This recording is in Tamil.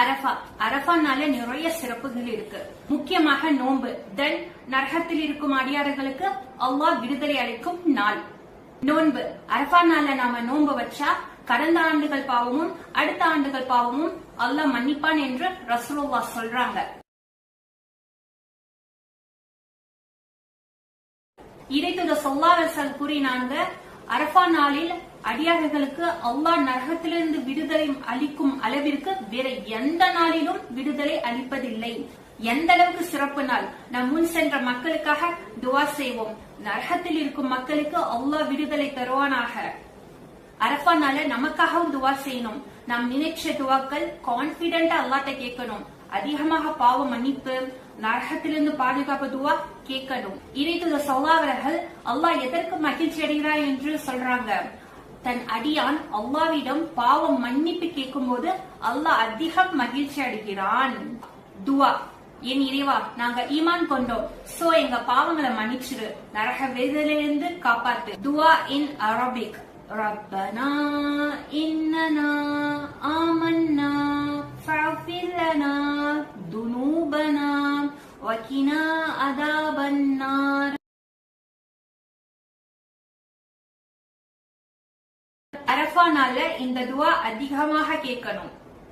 அரஃபா. அரஃபானால நிறைய சிறப்புகள் இருக்கு. முக்கியமாக நோன்பு. தென் நரகத்தில் இருக்கும் அடியார்களுக்கு அல்லாஹ் விடுதலை அளிக்கும் நாள். நோன்பு. அரஃபா நாள்ல நாம நோன்பு வச்சா கடந்த ஆண்டுகள் பாவமும் அடுத்த ஆண்டுகள் பாவமும் அல்லாஹ் மன்னிப்பான் என்று ரசூலுல்லாஹ் சொல்றாங்க. இறைத்துத சொல்லாரசல் கூறினாங்க அரஃபா நாளில் அடியார்களுக்கு அல்லாஹ் நரகத்திலிருந்து விடுதலை அளிக்கும் அளவிற்கு வேற எந்த நாளிலும் விடுதலை அளிப்பதில்லை. எந்த அளவுக்கு சிறப்பு நாள்? நம் முன் சென்ற மக்களுக்காக துவா செய்வோம். நரகத்தில் இருக்கும் மக்களுக்கு அல்லாஹ் விடுதலை தருவானாக அரஃபா நாள நமக்காகவும் துவா செய்யணும். நாம் நினைச்ச துவாக்கள் கான்பிடண்டா அல்லாட்ட கேட்கணும். அதிகமாக பாவ மன்னிப்பு நரகத்திலிருந்து பாதுகாப்பு துவா கேட்கணும். இறைத்துத சொல்லாவர்கள் அல்லாஹ் எதற்கு மகிழ்ச்சி அடைகிறார் என்று சொல்றாங்க. தன் அடியான் அல்லாவிடம் பாவம் மன்னிப்பு கேட்கும் போது அல்லாஹ் அதிகம் மகிழ்ச்சி அடைகிறான் துவா என் இறைவா நாங்க ஈமான் கொண்டோம் சோ எங்க பாவங்களை மன்னிச்சிரு நரக வேதனையிலிருந்து காப்பாத்து துவா இன் அரபிக் ربنا إننا آمنا فاغفر لنا ذنوبنا وقنا عذاب النار அரஃபா நாள்ல இந்த துவா அதிகமாக கேட்கணும்.